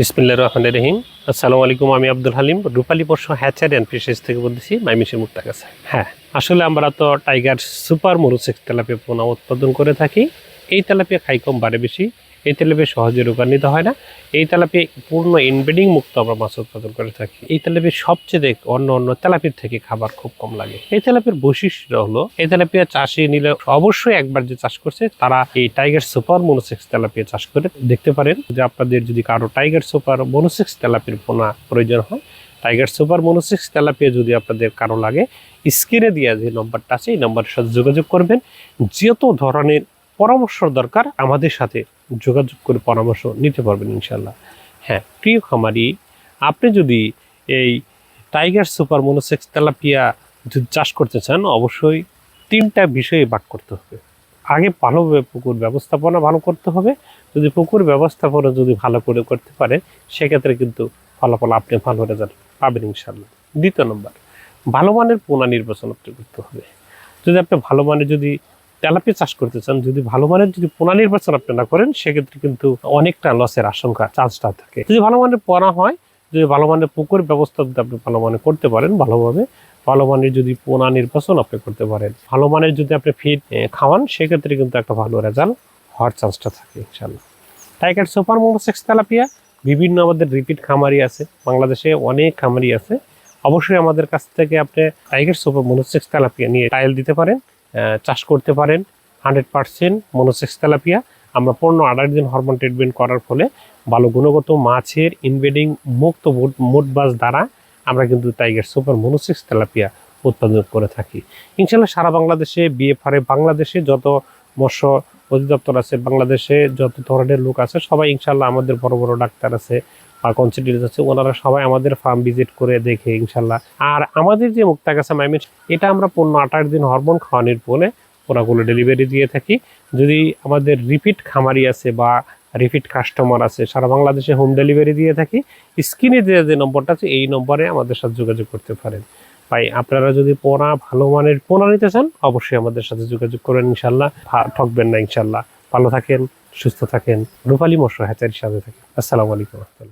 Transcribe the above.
বিসমিল্লা রহমান রহিম। আসসালামু আলাইকুম, আমি আব্দুল হালিম, রূপালী বর্ষ হ্যাচার অ্যান্ড ফিশেস থেকে বলতেছি, মাইমিশের মুক্তা কাছে। হ্যাঁ আসলে আমরা তো টাইগার সুপার মরুসেক্স তেলাপে পোনা উৎপাদন করে থাকি। এই তেলাপিয়া খাই কম বাড়ে বেশি। এই তেলাপিয়া সহজে রূপান্বিত হয় না। এই তেলাপিয়া পূর্ণ ইনব্রিডিং মুক্ত আমরা মাছ উৎপাদন করে থাকি। এই তেলাপিয়া সবচেয়ে অন্য অন্য তেলাপির থেকে খাবার খুব কম লাগে। এই তেলাপিয়ার বৈশিষ্ট্য হলো, এই তেলাপিয়া চাষে নিলে অবশ্যই একবার যে চাষ করছে, তারা এই টাইগার সুপার মনোসেক্স তেলাপিয়া চাষ করে দেখতে পারেন। যে আপনাদের যদি কারও টাইগার সুপার মনোসেক্স তেলাপির পোনা প্রয়োজন হয় টাইগার সুপার মনোসেক্স তেলাপিয়া যদি আপনাদের কারও লাগে স্ক্রিনে দেওয়া যে নম্বরটা আছে, এই নম্বরের সাথে যোগাযোগ করবেন। যত ধরনের পরামর্শ দরকার, আমাদের সাথে যোগাযোগ করে পরামর্শ নিতে পারবেন ইনশাল্লাহ হ্যাঁ প্রিয় খামারি, আপনি যদি এই টাইগার সুপার মনোসেক্স তেলাপিয়া যদি চাষ করতে চান, অবশ্যই তিনটা বিষয়ে বাক করতে হবে। আগে ভালোভাবে পুকুর ব্যবস্থাপনা ভালো করতে হবে। যদি পুকুর ব্যবস্থাপনা যদি ভালো করে করতে পারে, সেক্ষেত্রে কিন্তু ফলাফল আপনি ভালো রেজাল্ট পাবেন ইনশাল্লাহ দ্বিতীয় নম্বর, ভালো মানের পোনা নির্বাচন আপনি করতে হবে। যদি আপনি ভালো মানের যদি তেলাপিয়া চাষ করতে চান, যদি ভালো মানের যদি পোনা নির্বাচন আপনি না করেন, সেক্ষেত্রে কিন্তু অনেকটা লসের আশঙ্কা, চান্সটা থাকে। যদি ভালো মানের পোনা হয়, যদি ভালো মানের পুকুর ব্যবস্থা যদি আপনি ভালো মানে করতে পারেন, ভালোভাবে ভালো মানের যদি পোনা নির্বাচন আপনি করতে পারেন, ভালো মানের যদি আপনি ফিড খাওয়ান, সেক্ষেত্রে কিন্তু একটা ভালো রেজাল্ট হওয়ার চান্সটা থাকে ইনশাল্লাহ টাইগার সুপার মোনোসেক্স তেলাপিয়া, বিভিন্ন আমাদের রিপিট খামারি আছে, বাংলাদেশে অনেক খামারি আছে। অবশ্যই আমাদের কাছ থেকে আপনি টাইগার সুপার মোনোসেক্স তেলাপিয়া নিয়ে টাইল দিতে পারেন। চাষ করতে পারেন। Hundred percent monosex tilapia. আমরা পণ্য আঠাশ দিন হরমোন ট্রিটমেন্ট করার ফলে ভালো গুণগত মাছের ইনভেডিং মুক্ত মোট বাস দ্বারা আমরা কিন্তু টাইগার সুপার মোনোসেক্স তেলাপিয়া উৎপাদন করে থাকি। ইনশাল্লাহ সারা বাংলাদেশে বিএফআরে বাংলাদেশে যত মৎস্য অধিদপ্তর আছে, বাংলাদেশে যত ধরনের লোক আছে, সবাই ইনশাল্লাহ আমাদের বড় বড় ডাক্তার আছে বা কনসিডিউস আছে ওনারা সবাই আমাদের ফার্ম ভিজিট করে দেখে, ইনশাল্লাহ। আর আমাদের যে মুক্তাগাছা মাইমিন এটা আমরা পণ্য আঠাশ দিন হরমোন খাওয়ানোর পরে ওনাগুলো ডেলিভারি দিয়ে থাকি। যদি আমাদের রিপিট খামারি আছে বা রিপিট কাস্টমার আছে, সারা বাংলাদেশে হোম ডেলিভারি দিয়ে থাকি স্ক্রিনে যে যে নম্বরটা আছে, এই নম্বরে আমাদের সাথে যোগাযোগ করতে পারেন। ভাই, আপনারা যদি পোনা, ভালো মানের পোনা নিতে চান, অবশ্যই আমাদের সাথে যোগাযোগ করেন, ইনশাল্লাহ। ঠকবেন না, ইনশাল্লাহ। ভালো থাকেন, সুস্থ থাকেন। রূপালী মশলা হ্যাচারির সাথে থাকেন। আসসালামু আলাইকুম